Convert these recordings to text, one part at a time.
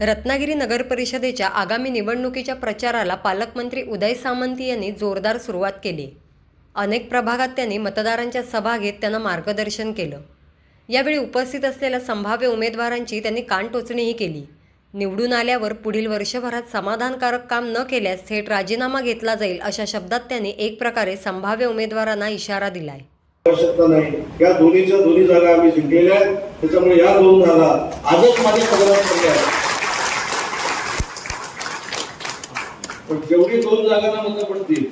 रत्नागिरी नगर परिषदेच्या आगामी निवडणुकीच्या प्रचाराला पालकमंत्री उदय सामंत यांनी जोरदार सुरुवात केली. अनेक प्रभागात त्यांनी मतदारांच्या सभा घेत त्यांना मार्गदर्शन केलं. यावेळी उपस्थित असलेल्या संभाव्य उमेदवारांची त्यांनी कानटोचणीही केली. निवडून आल्यावर पुढील वर्षभरात समाधानकारक काम न केल्यास थेट राजीनामा घेतला जाईल अशा शब्दात त्यांनी एक प्रकारे संभाव्य उमेदवारांना इशारा दिलाय. आवश्यकता नाही. या दोन्हीच्या दोन्ही जागा आम्ही जिंकलेल्या आहेत. त्याच्यामुळे या दोन जागा आजच माझ्या पदरात पडल्या आहेत. पण जेवढी दोन जागांना मतं पडतील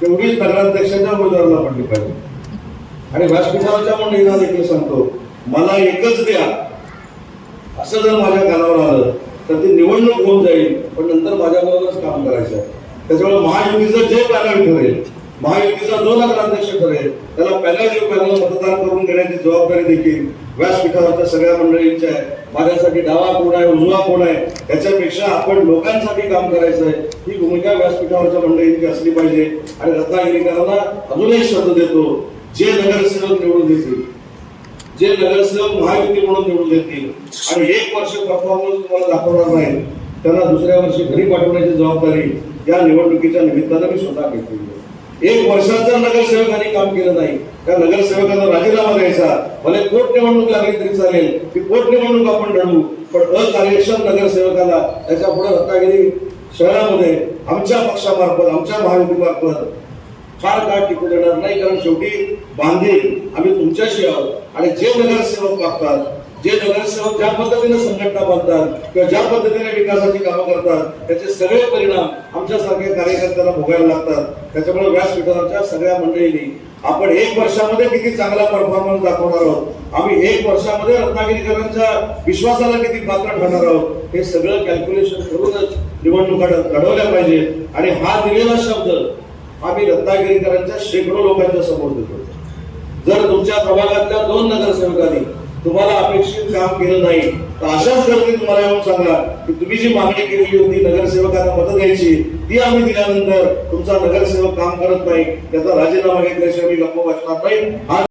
तेवढीच नगराध्यक्षाच्या उमेदवाराला पडली पाहिजे. आणि व्यासपीठावरच्या मंडळींना देखील सांगतो मला एकच द्या. असं जर माझ्या कानावर आलं तर ती निवडणूक होऊन जाईल पण नंतर माझ्याबरोबरच काम करायचं आहे. त्याच्यामुळे महायुतीचं जे पॅनल ठरेल महायुतीचा जो नगराध्यक्ष ठरेल त्याला पॅनल जे पॅनल मतदान करून देण्याची जबाबदारी देखील व्यासपीठावरच्या सगळ्या मंडळींच्या आहे. माझ्यासाठी डावा कोण आहे उजवा कोण आहे याच्यापेक्षा आपण लोकांसाठी काम करायचं आहे ही भूमिका व्यासपीठावरच्या मंडळींची असली पाहिजे. आणि रत्नागिरीकरांना अजूनही शब्द देतो. जे नगरसेवक निवडून देतील. जे नगरसेवक महायुती म्हणून निवडून देतील. आणि एक वर्ष परफॉर्मन्स तुम्हाला दाखवणार नाही. त्यांना दुसऱ्या वर्षी घरी पाठवण्याची जबाबदारी या निवडणुकीच्या निमित्तानं मी स्वतः घेतली एक वर्षाचा नगरसेवकांनी काम केलं नाही त्या नगरसेवकांना राजीनामा द्यायचा. भले पोटनिवडणूक लागली तरी चालेल की पोटनिवडणूक आपण लढू पण अकार्यक्षम नगरसेवकाला त्याच्या पुढे रत्नागिरी शहरामध्ये आमच्या पक्षामार्फत आमच्या महायुतीमार्फत फार काळ टिकू देणार नाही. कारण शेवटी बांधील आम्ही तुमच्याशी आहोत. आणि जे नगरसेवक वागतात जे नगरसेवक ज्या पद्धतीने संघटना बांधतात किंवा ज्या पद्धतीने विकासाची कामं करतात त्याचे सगळे परिणाम आमच्यासारख्या कार्यकर्त्यांना भोगायला लागतात. त्याच्यामुळे व्यासपीठाच्या सगळ्या मंडळींनी आपण एक वर्षामध्ये किती चांगला परफॉर्मन्स दाखवणार आहोत? आम्ही एक वर्षामध्ये रत्नागिरीकरांच्या विश्वासाला किती पात्र ठरणार आहोत? हे सगळं कॅल्क्युलेशन करूनच निवडणुका घडवल्या पाहिजेत. आणि हा दिलेला शब्द आम्ही रत्नागिरीकरांच्या शेकडो लोकांच्या समोर देतो. जर तुमच्या प्रभागातल्या दोन नगरसेवकांनी तुम्हाला अपेक्षित काम केलं नाही. तर अशाच गर्दी तुम्हाला येऊन सांगा की तुम्ही जी मागणी केलेली होती नगरसेवकांना मतं द्यायची ती आम्ही दिल्यानंतर तुमचा नगरसेवक काम करत नाही. त्याचा राजीनामा घेतल्याशिवाय मी गप्प वाचणार नाही.